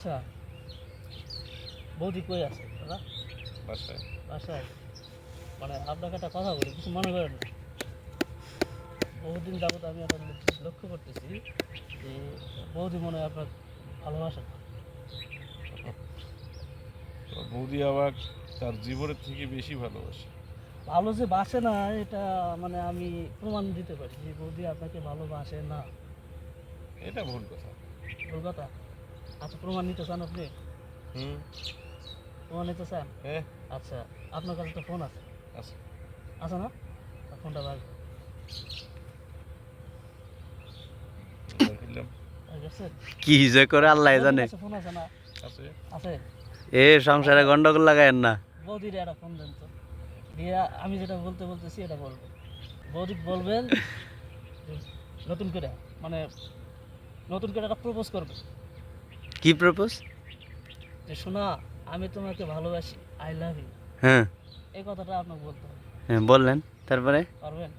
আচ্ছা। বৌদি কই আছে? দাদা? বাসায়। বাসায়? মানে আপনাকে একটা কথা বলি কিছু মনে করেন না। বহুদিন যাবত আমি ল- লক্ষ্য করতেছি যে বৌদি মনে হয় আপনার ভালোবাসা বৌদি আবার তার জীবনের থেকে বেশি ভালোবাসে। ভালো যে বাসে না এটা মানে আমি প্রমাণ দিতে পারি যে বৌদি আপনাকে ভালোবাসে না। এটা ভুল কথা। ভুল কথা? আচ্ছা প্রমাণ নিতে চান আপনি? হুম। প্রমাণ নিতে চান? হ্যাঁ। আচ্ছা আপনার কাছে তো ফোন আছে? আছে। আছে না? ফোনটা বার কি যে করে আল্লাহ জানে। ফোন আছে না? আছে। আছে? এ সংসারে গন্ডগোল লাগায়েন না। বৌদির একটা ফোন দেন তো। দিয়ে আমি যেটা বলতে বলতেছি এটা বলবেন বৌদি বলবেন নতুন করে মানে নতুন করে একটা প্রপোজ করবে। কি প্রপোজ যে শোনা আমি তোমাকে ভালোবাসি আই লাভ ইউ হ্যাঁ। এই কথাটা আপনাকে বলতে হবে। হ্যাঁ বললেন তারপরে? পারবেন?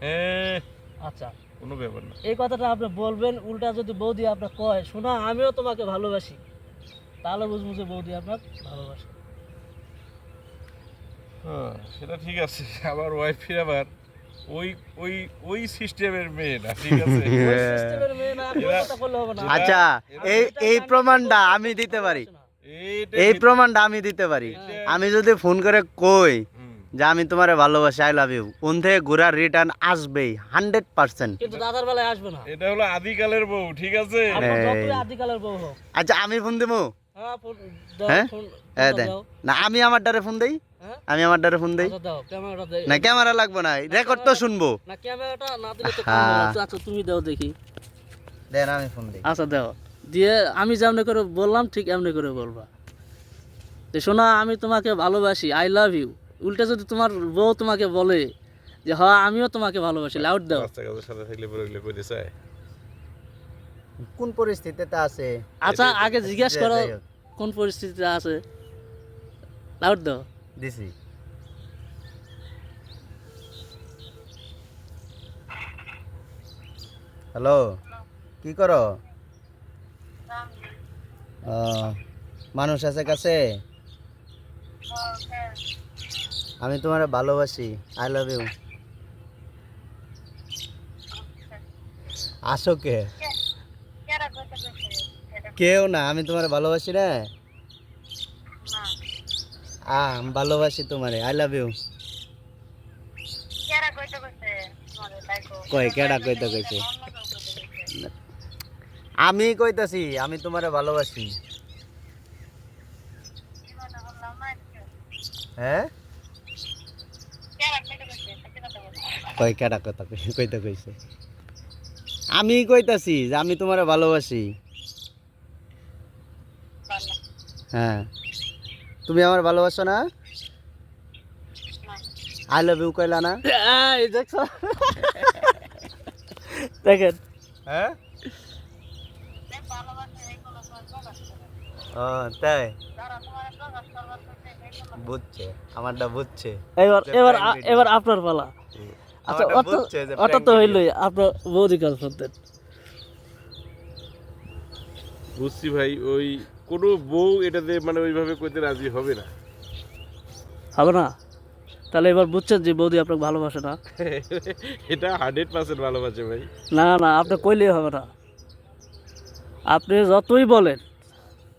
হ্যাঁ আচ্ছা। কোনো ব্যাপার না। এই কথাটা আপনি বলবেন উল্টা যদি বৌদি আপনার কয় শোনা আমিও তোমাকে ভালোবাসি। তাহলে বুঝব যে বৌদি আপনার ভালোবাসে। হ্যাঁ, সেটা ঠিক আছে আমার ওয়াইফের আবার। ওই ওই ওই সিস্টেমের মেয়ে না ঠিক আছে? না আচ্ছা এই এই প্রমাণটা আমি দিতে পারি। এই প্রমাণটা আমি দিতে পারি। আমি যদি ফোন করে কই যে আমি তোমারে ভালোবাসি আই লাভ ইউ কোন থেকে ঘোরার রিটার্ন আসবেই হান্ড্রেড পার্সেন্ট কিন্তু দাদার বেলায় আসবে না। এটা হলো আদিকালের বউ ঠিক আছে। যতই আদিকালের বউ আচ্ছা আমি ফোন দেবো হ্যাঁ হ্যাঁ? না আমি আমার ডারে ফোন দেই? হ্যাঁ আমি আমার ডারে ফোন দেই? আচ্ছা দাও ক্যামেরাটা দে না ক্যামেরা লাগবে না রেকর্ড তো শুনব। না ক্যামেরাটা না দিলে তো হ্যাঁ। কাম হবে। আচ্ছা তুমি দাও দেখি। দেন আমি ফোন দিই। আচ্ছা দাও। দিয়ে আমি যেমনি করে বললাম ঠিক এমনি করে বলবা। যে শোনা আমি তোমাকে ভালোবাসি আই লাভ ইউ উল্টা যদি তোমার বউ তোমাকে বলে যে হ্যাঁ আমিও তোমাকে ভালোবাসি লাউড দাও। সাথে থাকলে করে চায় কোন পরিস্থিতিতে আছে? আচ্ছা আগে জিজ্ঞেস যাই করো কোন পরিস্থিতিতে আছে? লাউড দাও। দিছি। হ্যালো কি করো? মানুষ আছে কাছে? আমি তোমার ভালোবাসি আই লাভ ইউ আসো কে? কেউ না আমি তোমার ভালোবাসি না? আমি ভালোবাসি তোমারে আই লাভ ইউ কই কেডা কইতে কইছে? আমি কইতাছি আমি তোমারে ভালোবাসি। হ্যাঁ? কই কেডা কথা কই- কইতে কইছে? আমি কইতাছি যে আমি তোমারে ভালোবাসি। হ্যাঁ। তুমি আমার ভালোবাসো না? আই লাভ ইউ কইলা না? এই দেখছ? দেখেন। হ্যাঁ? ও তাই? বুঝছে আমারটা বুঝছে। এবার এবার এবার আপনার পালা। আচ্ছা তো। হইলই আপনার বৌদি বুঝছি ভাই ওই কোনো বউ এটাতে মানে ওইভাবে করতে রাজি হবে না। হবে না? তাহলে এবার বুঝছেন যে বৌদি আপনাকে ভালোবাসে না। এটা হান্ড্রেড পার্সেন্ট ভালোবাসে ভাই। না না আপনি কইলেই হবে না। আপনি যতই বলেন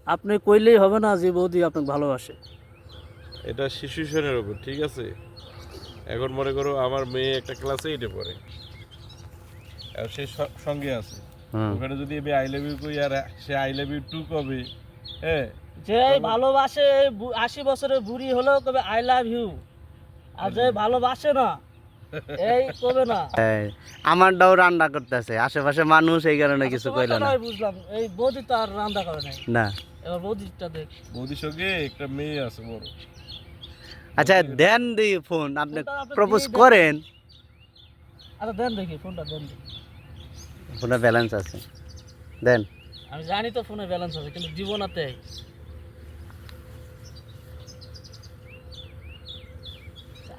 আপনি কইলেই হবে না যে বৌদি আপনাকে ভালোবাসে। এটা সিচুয়েশনের উপর ঠিক আছে? এখন মনে করো আমার মেয়ে একটা ক্লাসে এইটে পড়ে। আর সে সঙ্গে আছে। ওখানে যদি আমি আই লাভ ইউ কই আর সে আই লাভ ইউ টু কবে? হ্যাঁ। যে ভালোবাসে আশি বছরের বুড়ি হলেও কবে আই লাভ ইউ আর যে ভালোবাসে না এই কবে না? এই, আমারটাও রান্না করতেছে আশেপাশে মানুষ এই কারণে কিছু তোমার কইল না। বুঝলাম এই বৌদি তো আর রান্না করে নাই। না। এবার বৌদিটা দেখ। বৌদির সঙ্গে একটা মেয়ে আছে বড়। আচ্ছা দেন দি ফোন আপনি প্রপোজ করেন। আচ্ছা দেন দেখি ফোনটা দেন দেখি। ফোনে ব্যালেন্স আছে। দেন। আমি জানি তো ফোনে ব্যালেন্স আছে, কিন্তু দিব না তে।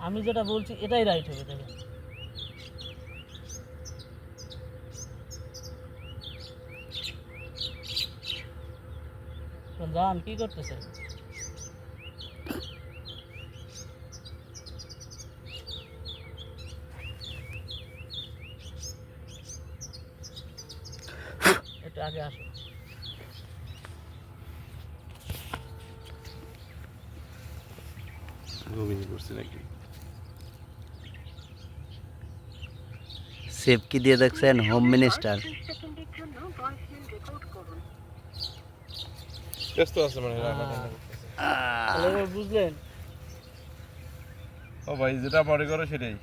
আমি যেটা বলছি, এটাই রাইট হবে, দেখেন। জান কি করতেছে একটু আগে আসো ঘুমিয়ে পড়ছি নাকি সেভ কি দিয়ে দেখছেন হোম মিনিস্টার। ব্যস্ত আছে মানে বুঝলেন? ও ভাই যেটা মনে করো সেটাই।